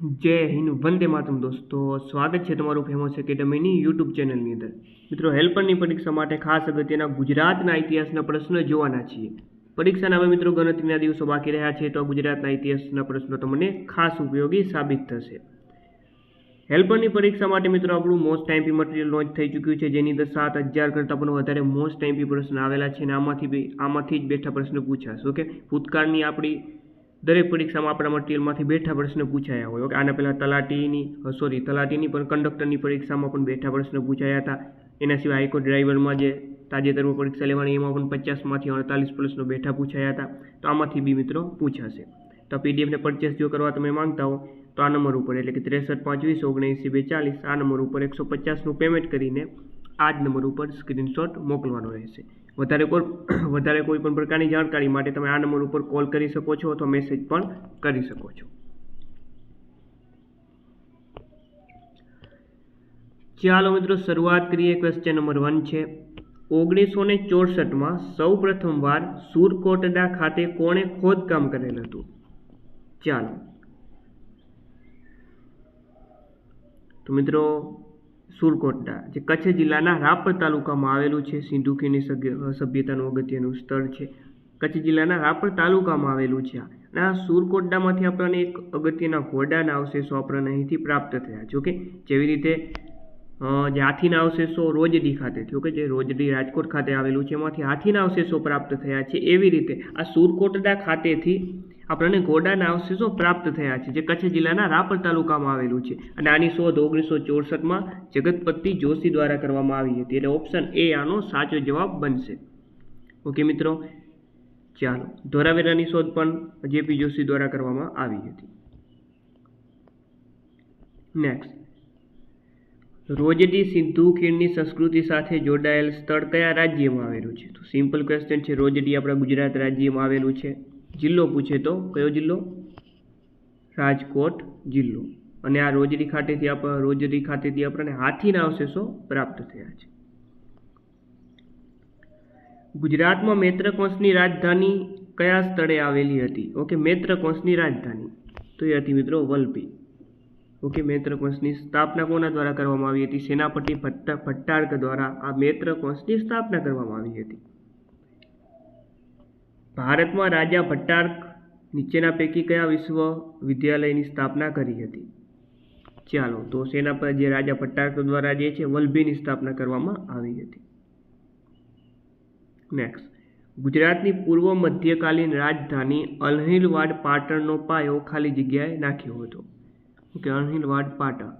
જય હિન્દ, વંદે માતરમ દોસ્તો. સ્વાગત છે તમારું ફેમસ એકેડમીની યુટ્યુબ ચેનલની અંદર. મિત્રો હેલ્પરની પરીક્ષા માટે ખાસ અગત્યના ગુજરાતના ઇતિહાસના પ્રશ્નો જોવાના છીએ. પરીક્ષાના હવે મિત્રો ગણતરીના દિવસો બાકી રહ્યા છે, તો ગુજરાતના ઇતિહાસના પ્રશ્નો તમને ખાસ ઉપયોગી સાબિત થશે. હેલ્પરની પરીક્ષા માટે મિત્રો, આપણું મોસ્ટ ટાઈમપી મટીરિયલ લોન્ચ થઈ ચૂક્યું છે, જેની અંદર સાત હજાર કરતાં પણ વધારે મોસ્ટ ટાઈમપી પ્રશ્ન આવેલા છે અને આમાંથી આમાંથી જ બેઠા પ્રશ્ન પૂછાશે ઓકે ભૂતકાળની આપણી દરેક પરીક્ષામાં આપણા મટીરિયલમાંથી બેઠા પ્રશ્ન પૂછાયા હોય. ઓકે, આના પહેલાં તલાટીની સોરી તલાટીની પણ કંડક્ટરની પરીક્ષામાં પણ બેઠા પ્રશ્ન પૂછાયા હતા. એના સિવાય હાઈકો ડ્રાઈવરમાં જે તાજેતરમાં પરીક્ષા લેવાની એમાં પણ પચાસમાંથી અડતાલીસ પ્રશ્નો બેઠા પૂછાયા હતા. તો આમાંથી બી મિત્રો પૂછાશે. તો પીડીએફને પરચેસ જો કરવા તમે માંગતા હો, તો આ નંબર ઉપર એટલે કે ત્રેસઠ પાંચ વીસ ઓગણએંસી બે ચાલીસ આ નંબર ઉપર એકસો પચાસનું પેમેન્ટ કરીને આ જ નંબર ઉપર સ્ક્રીનશોટ મોકલવાનો રહેશે. વધારે કોઈ વધારે કોઈ પણ પ્રકારની જાણકારી માટે તમે આ નંબર ઉપર કોલ કરી શકો છો અથવા મેસેજ પણ કરી શકો છો. ચાલો મિત્રો શરૂઆત કરીએ ક્વેશ્ચન નંબર વન છે. ઓગણીસો ને ચોસઠમાં સૌ પ્રથમવાર સુરકોટડા ખાતે કોણે ખોદકામ કરેલ હતું? ચાલો. તો મિત્રો સુરકોટડા, જે કચ્છ જિલ્લાના રાપર તાલુકામાં આવેલું છે. સિંધુકીની સભ્ય- સભ્યતાનું અગત્યનું સ્થળ છે. કચ્છ જિલ્લાના રાપર તાલુકામાં આવેલું છે અને આ સુરકોટડામાંથી આપણને એક અગત્યના ઘોડાના અવશેષો આપણને અહીંથી પ્રાપ્ત થયા. જોકે જેવી રીતે જે હાથીના અવશેષો રોજડી ખાતે, જોકે જે રોજડી રાજકોટ ખાતે આવેલું છે, એમાંથી હાથીના અવશેષો પ્રાપ્ત થયા છે. એવી રીતે આ સુરકોટડા ખાતેથી આપણને ઘોડાના અવશેષો પ્રાપ્ત થયા છે, જે કચ્છ જિલ્લાના રાપર તાલુકામાં આવેલું છે. અને આની શોધ ઓગણીસો ચોસઠમાં જગતપતિ જોશી દ્વારા કરવામાં આવી હતી. એટલે ઓપ્શન એ આનો સાચો જવાબ બનશે. ઓકે મિત્રો, ચાલો. ધોરાવેરાની શોધ પણ જેપી જોશી દ્વારા કરવામાં આવી હતી. નેક્સ્ટ રોજડી સિંધુ ખીણની સંસ્કૃતિ સાથે જોડાયેલ સ્થળ કયા રાજ્યમાં આવેલું છે? તો સિમ્પલ ક્વેશ્ચન છે, રોજડી આપણા ગુજરાત રાજ્યમાં આવેલું છે. જિલ્લો પૂછે તો? કયો જિલ્લો? રાજકોટ જિલ્લો. અને આ રોજડી ખાતેથી આપ, રોજડી ખાતેથી આપણને હાથીના અવશેષો પ્રાપ્ત થયા છે. ગુજરાતમાં મૈત્રકોંશની રાજધાની કયા સ્થળે આવેલી હતી? ઓકે મૈત્રકોંશની રાજધાની. તો એ હતી મિત્રો વલભી. ઓકે મૈત્રકોંશની સ્થાપના કોના દ્વારા કરવામાં આવી હતી? સેનાપતિ ભટ્ટ, ભટ્ટાર્ક દ્વારા આ મૈત્રક વંશની સ્થાપના કરવામાં આવી હતી. ભારતમાં રાજા ભટ્ટાર્ક નીચેના પૈકી કયા વિશ્વવિદ્યાલયની સ્થાપના કરી હતી? ચાલો, તો સેના પર જે રાજા ભટ્ટાર્ક દ્વારા જે છે, વલભીની સ્થાપના કરવામાં આવી હતી. નેક્સ્ટ ગુજરાતની પૂર્વ મધ્યકાલીન રાજધાની અણહિલવાડ પાટણનો પાયો ખાલી જગ્યાએ નાખ્યો હતો. ઓકે અણહિલવાડ પાટણ?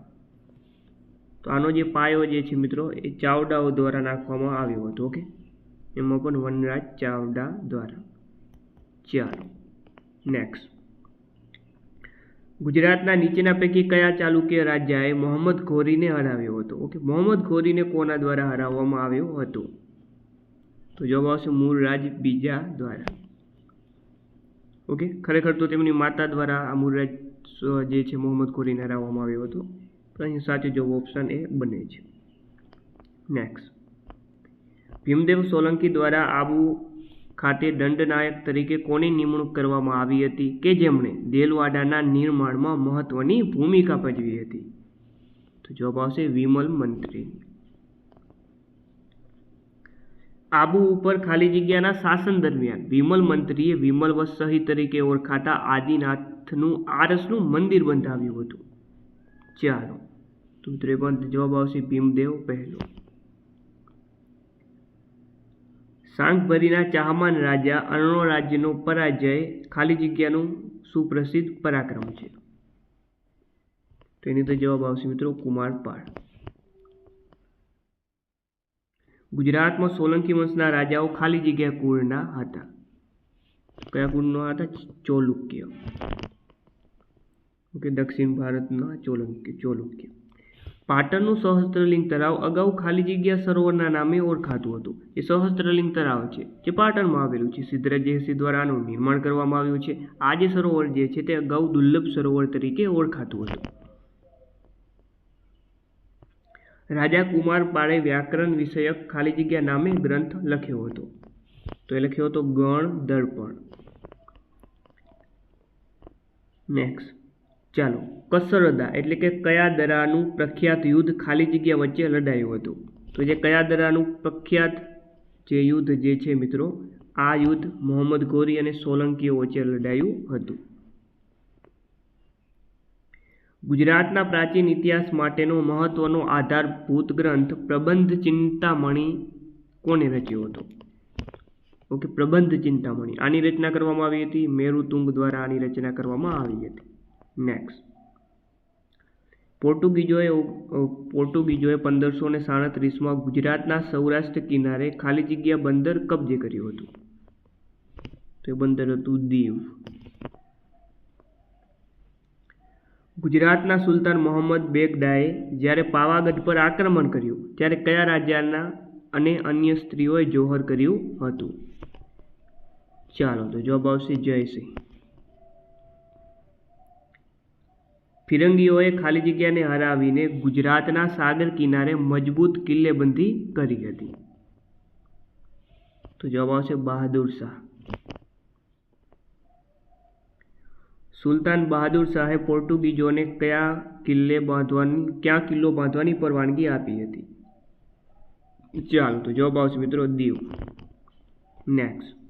તો આનો જે પાયો જે છે મિત્રો, એ ચાવડાઓ દ્વારા નાખવામાં આવ્યો હતો, ઓકે? એમાં પણ વનરાજ ચાવડા દ્વારા. ચાલો નેક્સ્ટ ગુજરાતના નીચેના પૈકી કયા ચાલુક્ય રાજાએ મોહમ્મદ ઘોરીને હરાવ્યો હતો? ઓકે મોહમ્મદ ઘોરીને કોના દ્વારા હરાવવામાં આવ્યો હતો? તો જવાબ આવશે મૂળરાજ બીજા દ્વારા. ઓકે ખરેખર તો તેમની માતા દ્વારા આ મૂળરાજ જે છે મોહમ્મદ ઘોરીને હરાવવામાં આવ્યો હતો. તો અહીં સાચો જવાબ ઓપ્શન એ બને છે. નેક્સ્ટ ભીમદેવ સોલંકી દ્વારા આબુ ખાતે દંડનાયક તરીકે કોની નિમણૂક કરવામાં આવી હતી કે જેમણે દેલવાડાના નિર્માણમાં મહત્વની ભૂમિકા ભજવી હતી? તો જવાબ આવશે વિમલ મંત્રી. આબુ ઉપર ખાલી જગ્યાના શાસન દરમિયાન વિમલ મંત્રીએ વિમલ વત્સહી તરીકે ઓળખાતા આદિનાથનું આરસનું મંદિર બંધાવ્યું હતું. ચાલો, તો મિત્રો જવાબ આવશે ભીમદેવ પહેલો. શાંખભરીના ચાહમાન રાજા અર્ણો રાજ્યનો પરાજય ખાલી જગ્યાનું સુપ્રસિદ્ધ પરાક્રમ છે. તો એની તો જવાબ આવશે મિત્રો કુમારપાળ ગુજરાતમાં સોલંકી વંશના રાજાઓ ખાલી જગ્યા કુળના હતા. કયા કુળના હતા? ચોલુક્ય. ઓકે, દક્ષિણ ભારતના ચોલુક્ય ચોલુક્ય. પાટણનું સહસ્ત્રલિંગ તળાવ અગાઉ ખાલી જગ્યા સરોવરના નામે ઓળખાતું હતું. એ સહસ્ત્રલિંગ તળાવ છે, જે પાટણમાં આવેલું છે. સિદ્ધરાજ જયસિંહ દ્વારા આનું નિર્માણ કરવામાં આવ્યું છે. આ જે સરોવર જે છે તે અગાઉ દુર્લભ સરોવર તરીકે ઓળખાતું હતું. રાજા કુમાર પાળે વ્યાકરણ વિષયક ખાલી જગ્યા નામે ગ્રંથ લખ્યો હતો. તો એ લખ્યો હતો ગણ દર્પણ. નેક્સ્ટ ચાલો, કસરદા એટલે કે કયા દરાનું પ્રખ્યાત યુદ્ધ ખાલી જગ્યા વચ્ચે લડાયું હતું. તો જે કયા દરાનું પ્રખ્યાત જે યુદ્ધ જે છે મિત્રો, આ યુદ્ધ મોહમ્મદ ગોરી અને સોલંકીઓ વચ્ચે લડાયું હતું. ગુજરાતના પ્રાચીન ઇતિહાસ માટેનો મહત્વનો આધારભૂત ગ્રંથ પ્રબંધ ચિંતામણી કોને રચ્યો હતો? ઓકે, પ્રબંધ ચિંતામણી. આની રચના કરવામાં આવી હતી, મેરુતુંગ દ્વારા આની રચના કરવામાં આવી હતી. નેક્સ્ટ પોર્ટુગીઝોએ પોર્ટુગીઝોએ પંદરસો ને સાડત્રીસમાં ગુજરાતના સૌરાષ્ટ્ર કિનારે ખાલી જગ્યા બંદર કબજે કર્યું હતું. તો એ બંદર હતું દીવ. ગુજરાતના સુલતાન મોહમ્મદ બેગડાએ જ્યારે પાવાગઢ પર આક્રમણ કર્યું, ત્યારે કયા રાજાના અને અન્ય સ્ત્રીઓએ જોહર કર્યું હતું? ચાલો તો જવાબ આવશે જયસિંહ ફિરંગીઓએ ખાલી જગ્યાને હરાવીને ગુજરાતના સાગર કિનારે મજબૂત કિલ્લેબંધી કરી હતી. તો જવાબ આવશે બહાદુર શાહ. સુલતાન બહાદુર શાહે પોર્ટુગીઝોને કયા કિલ્લે બાંધવાની, ક્યાં કિલ્લો બાંધવાની પરવાનગી આપી હતી? ચાલો તો જવાબ આવશે મિત્રો દીવ. નેક્સ્ટ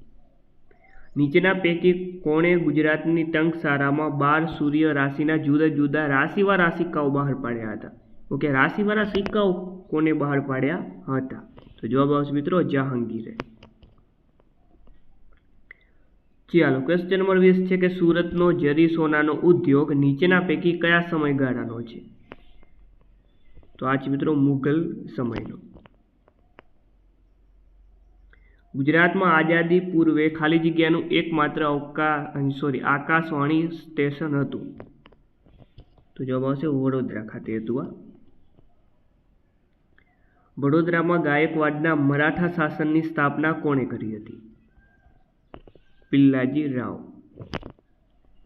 નીચેના પૈકી કોણે ગુજરાતની ટંકશાળામાં બાર સૂર્ય રાશિના જુદા જુદા રાશિવાળા સિક્કાઓ બહાર પાડ્યા હતા. ઓકે, રાશિવાળા સિક્કાઓ કોને બહાર પાડ્યા હતા? તો જવાબ આવશે મિત્રો જહાંગીરે. ચાલો ક્વેશ્ચન નંબર વીસ છે કે સુરતનો જરી સોનાનો ઉદ્યોગ નીચેના પૈકી કયા સમયગાળાનો છે? તો આ છે મિત્રો મુઘલ સમયનો. ગુજરાતમાં આઝાદી પૂર્વે ખાલી જગ્યાનું એકમાત્ર અવકા સોરી આકાશવાણી સ્ટેશન હતું. તો જવાબ આવશે વડોદરા ખાતે હતું આ. વડોદરામાં ગાયકવાડના મરાઠા શાસનની સ્થાપના કોણે કરી હતી? પિલ્લાજી રાવ.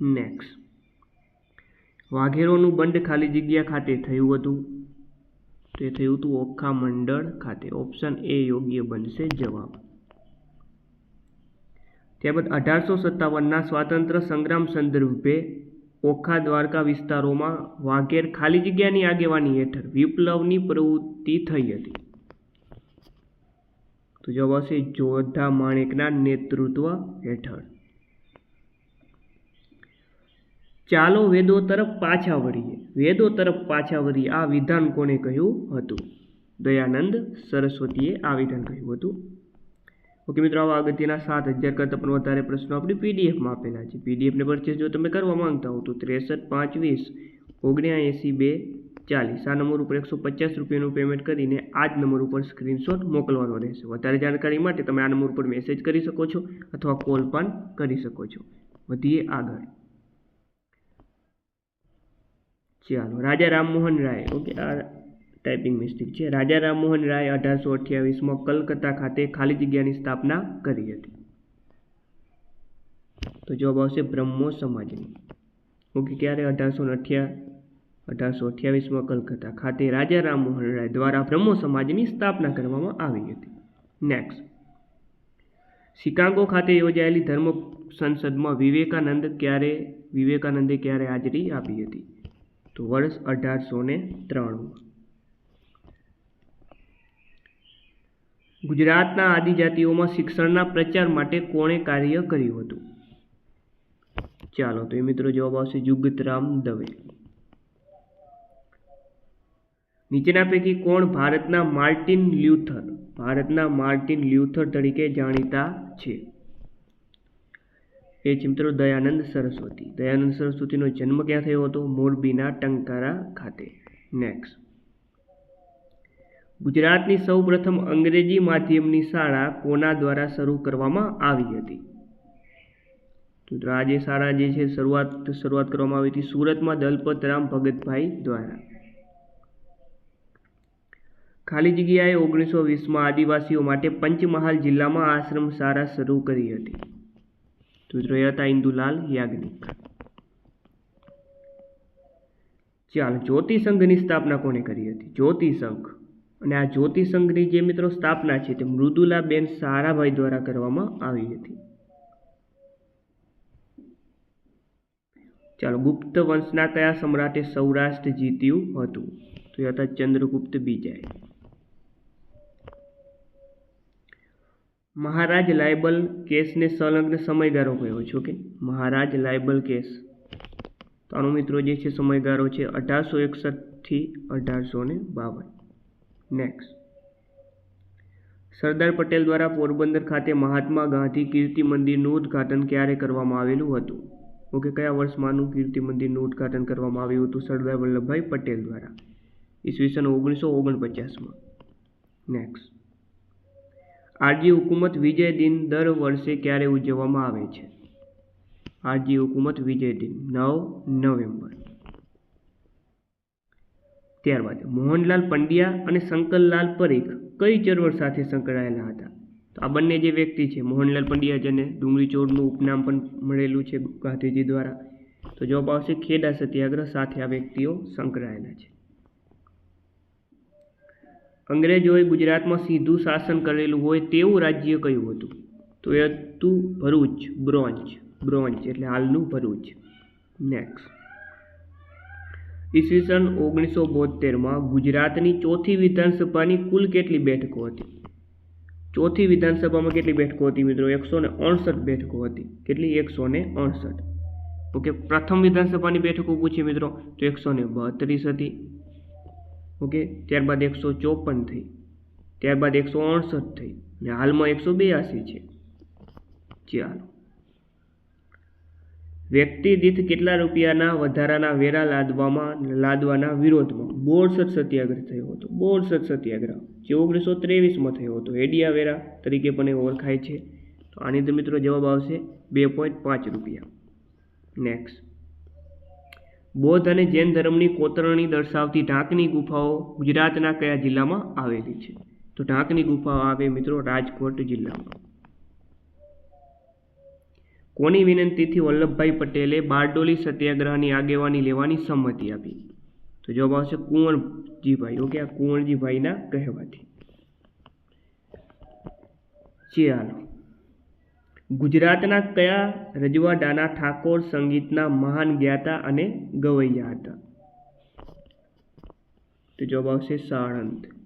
નેક્સ્ટ વાઘેરોનું બંધ ખાલી જગ્યા ખાતે થયું હતું. તે થયું હતું ઓખા મંડળ ખાતે. ઓપ્શન એ યોગ્ય બનશે જવાબ. ત્યારબાદ અઢારસો સત્તાવનના સ્વાતંત્ર્ય સંગ્રામ સંદર્ભે ઓખા દ્વારકા વિસ્તારોમાં વાઘેર ખાલી જગ્યાની આગેવાની હેઠળ વિપ્લવની પ્રવૃત્તિ થઈ હતી. તો જવાબ આવશે જોધા માણેકના નેતૃત્વ હેઠળ. ચાલો વેદો તરફ પાછા વળીએ. વેદો તરફ પાછા વળીએ આ વિધાન કોણે કહ્યું હતું? દયાનંદ સરસ્વતીએ આ વિધાન કહ્યું હતું. ઓકે મિત્રો, આવા અગત્યના સાત હજાર કરતાં પણ વધારે પ્રશ્નો આપણે પીડીએફમાં આપેલા છે. પીડીએફને પરચેસ જો તમે કરવા માંગતા હો તો ત્રેસઠ પાંચ વીસ ઓગણ્યાએંસી બે, ચાલીસ. આ નંબર ઉપર એકસો પચાસ રૂપિયાનું પેમેન્ટ કરીને આ જ નંબર ઉપર સ્ક્રીનશોટ મોકલવાનો રહેશે. વધારે જાણકારી માટે તમે આ નંબર ઉપર મેસેજ કરી શકો છો અથવા કોલ પણ કરી શકો છો. વધીએ આગળ. ચાલો, રાજા રામમોહન રાય. ઓકે, આ ટાઈપિંગ મિસ્ટેક છે. રાજા રામમોહન રાય અઢારસો અઠ્યાવીસમાં કલકત્તા ખાતે ખાલી જગ્યાની સ્થાપના કરી હતી. તો જવાબ આવશે બ્રહ્મો સમાજની. ઓકે, ક્યારે? અઢારસો અઠ્યા, અઢારસો અઠ્યાવીસમાં કલકત્તા ખાતે રાજા રામમોહન રાય દ્વારા બ્રહ્મો સમાજની સ્થાપના કરવામાં આવી હતી. નેક્સ્ટ શિકાગો ખાતે યોજાયેલી ધર્મ સંસદમાં વિવેકાનંદ ક્યારે, વિવેકાનંદે ક્યારે હાજરી આપી હતી? તો વર્ષ અઢારસો ને ત્રાણું ગુજરાતના આદિજાતિઓમાં શિક્ષણના પ્રચાર માટે કોણે કાર્ય કર્યું હતું? ચાલો, તો એ મિત્રો જવાબ આવશે જુગતરામ દવે. નીચેના પૈકી કોણ ભારતના માર્ટિન લ્યુથર? ભારતના માર્ટિન લ્યુથર તરીકે જાણીતા છે. એ છે મિત્રો દયાનંદ સરસ્વતી. દયાનંદ સરસ્વતીનો જન્મ ક્યાં થયો હતો? મોરબીના ટંકારા ખાતે. નેક્સ્ટ ગુજરાતની સૌપ્રથમ અંગ્રેજી માધ્યમની શાળા કોના દ્વારા શરૂ કરવામાં આવી હતી? તો આ જે શાળા જે છે, શરૂઆત શરૂઆત કરવામાં આવી હતી સુરતમાં દલપતરામ ભગતભાઈ દ્વારા. ખાલી જગ્યાએ ઓગણીસો વીસમાં આદિવાસીઓ માટે પંચમહાલ જિલ્લામાં આશ્રમ શાળા શરૂ કરી હતી. તો હતા ઇન્દુલાલ યાજ્ઞિક. ચાલ જ્યોતિ સંઘની સ્થાપના કોણે કરી હતી? જ્યોતિ સંઘ અને આ જ્યોતિ સંઘની જે મિત્રો સ્થાપના છે તે મૃદુલાબેન સારાભાઈ દ્વારા કરવામાં આવી હતી. ચાલો, ગુપ્ત વંશના કયા સમ્રાટે સૌરાષ્ટ્ર જીત્યું હતું? તો એ હતા ચંદ્રગુપ્ત બીજાએ મહારાજ લાયબલ કેસને સંલગ્ન સમયગાળો કયો છે? Okay, Maharaj libel case. તો આનો મિત્રો જે છે સમયગાળો છે અઢારસો એકસઠથી અઢારસો ને બાવન. નેક્સ્ટ સરદાર પટેલ દ્વારા પોરબંદર ખાતે મહાત્મા ગાંધી કીર્તિ મંદિરનું ઉદ્ઘાટન ક્યારે કરવામાં આવેલું હતું? ઓકે, કયા વર્ષમાંનું કીર્તિ મંદિરનું ઉદ્ઘાટન કરવામાં આવ્યું હતું સરદાર વલ્લભભાઈ પટેલ દ્વારા? ઈસવીસન ઓગણીસો ઓગણપચાસમાં. નેક્સ્ટ આરજી હુકુમત વિજય દિન દર વર્ષે ક્યારે ઉજવવામાં આવે છે? આરજી હુકુમત વિજય દિન, નવ નવેમ્બર. ત્યારબાદ મોહનલાલ પંડ્યા અને શંકરલાલ પરીખ કઈ ચળવળ સાથે સંકળાયેલા હતા? તો આ બંને જે વ્યક્તિ છે, મોહનલાલ પંડ્યા જેને ડુંગળી ચોરનું ઉપનામ પણ મળેલું છે ગાંધીજી દ્વારા, તો જવાબ આવશે ખેડા સત્યાગ્રહ સાથે આ વ્યક્તિઓ સંકળાયેલા છે. અંગ્રેજોએ ગુજરાતમાં સીધું શાસન કરેલું હોય તેવું રાજ્ય કયું હતું. તો એ હતું ભરૂચ બ્રોન્ચ બ્રોન્ચ એટલે હાલનું ભરૂચ. નેક્સ્ટ ઈસવીસન ઓગણીસો બોતેરમાં ગુજરાતની ચોથી વિધાનસભાની કુલ કેટલી બેઠકો હતી? ચોથી વિધાનસભામાં કેટલી બેઠકો હતી મિત્રો? એકસો ને અડસઠ બેઠકો હતી. કેટલી? એકસો ને અડસઠ. ઓકે, પ્રથમ વિધાનસભાની બેઠકો પૂછી મિત્રો, તો એકસો ને બત્રીસ હતી. ઓકે, ત્યારબાદ એકસો ચોપન થઈ. ત્યારબાદ એકસો અડસઠ થઈ. અને હાલમાં એકસો બ્યાસી છે. ચાલો. વ્યક્તિ દીઠ કેટલા રૂપિયાના વધારાના વેરા લાદવામાં, લાદવાના વિરોધમાં? બોરસદ સત્યાગ્રહ થયો હતો. બોરસદ સત્યાગ્રહ. જે ઓગણીસો ત્રેવીસમાં થયો હતો. હેડિયા વેરા તરીકે પણ એ ઓળખાય છે. તો આની અંદર મિત્રો જવાબ આવશે બે પોઈન્ટ પાંચ રૂપિયા. નેક્સ્ટ બૌદ્ધ અને જૈન ધર્મની કોતરણી દર્શાવતી ઢાંકની ગુફાઓ ગુજરાતના કયા જિલ્લામાં આવેલી છે? તો ઢાંકની ગુફાઓ આવે મિત્રો રાજકોટ જિલ્લામાં. કોની વિનંતીથી વલ્લભભાઈ પટેલે બારડોલી સત્યાગ્રહની આગેવાની લેવાની સંમતિ આપી? તો જવાબ આવશે કુંવરજીભાઈ. ઓકે, આ કુંવરજીભાઈના કહેવાથી. ચાલો ગુજરાતના કયા રજવાડાના ઠાકોર સંગીતના મહાન જ્ઞાતા અને ગવૈયા હતા? તો જવાબ આવશે સાળંદ.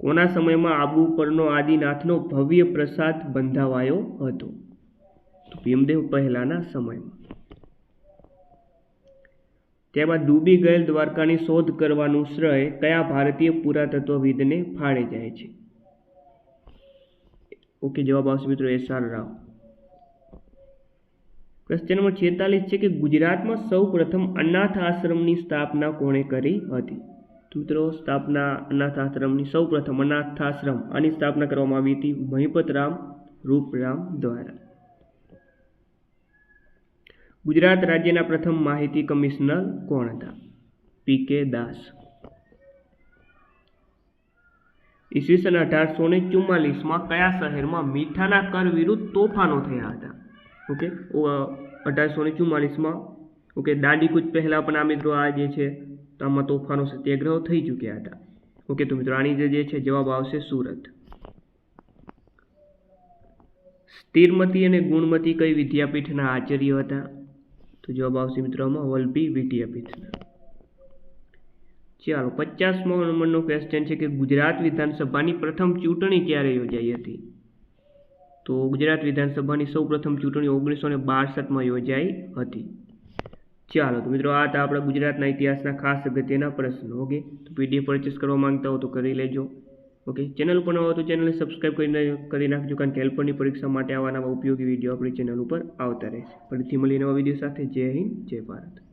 કોના સમયમાં આબુ પરનો આદિનાથનો ભવ્ય પ્રસાદ બંધાવાયો હતો. ભીમદેવ પહેલાના સમયમાં. ત્યારબાદ ડૂબી ગયેલ દ્વારકાની શોધ કરવાનું શ્રેય કયા ભારતીય પુરાતત્વવિદને ફાળે જાય છે? ઓકે, જવાબ આવશે મિત્રો S R Rao. Question number છેતાલીસ છે કે ગુજરાતમાં સૌ પ્રથમ અનાથ આશ્રમની સ્થાપના કોણે કરી હતી? મિત્રો સ્થાપના અનાથ આશ્રમની સૌ પ્રથમ અનાથ આશ્રમ આની સ્થાપના કરવામાં આવી હતી મહિપતરામ રૂપરામ દ્વારા. ગુજરાત રાજ્યના પ્રથમ માહિતી કમિશનર કોણ હતા? પી કે દાસ. ઈસવીસન અઢારસો ને ચુમ્માલીસમાં કયા શહેરમાં મીઠાના કર વિરુદ્ધ તોફાનો થયા હતા? ઓકે અઢારસો ને ચુમ્માલીસમાં. ઓકે, દાંડીકૂચ પહેલાં પણ આ મિત્રો આ જે છે આમાં તોફાનો સત્યાગ્રહો થઈ ચૂક્યા હતા. ઓકે, તો મિત્રો, આની જે છે, જવાબ આવશે સુરત. સ્થિરમતી અને ગુણમતી કઈ વિદ્યાપીઠના આચાર્ય હતા? તો જવાબ આવશે મિત્રો આમાં વલભી વિદ્યાપીઠના. ચાલો, પચાસમો નંબરનો ક્વેશ્ચન છે કે ગુજરાત વિધાનસભાની પ્રથમ ચૂંટણી ક્યારે યોજાઈ હતી? તો ગુજરાત વિધાનસભાની સૌ પ્રથમ ચૂંટણી ઓગણીસો ને બાસઠમાં યોજાઈ હતી. ચાલો તો મિત્રો, આ હતા આપણા ગુજરાતના ઇતિહાસના ખાસ અગત્યના પ્રશ્નો ઓકે તો પીડીએફ પરચેસ કરવા માંગતા હો તો કરી લેજો ઓકે ચેનલ પર નવા તો ચેનલને સબસ્ક્રાઈબ કરીને, કરી નાખજો, કારણ કે હેલ્પરની પરીક્ષા માટે આવા ઉપયોગી વીડિયો આપણી ચેનલ ઉપર આવતા રહેશે. ફરીથી મળીને નવા વીડિયો સાથે. જય હિન્દ, જય ભારત.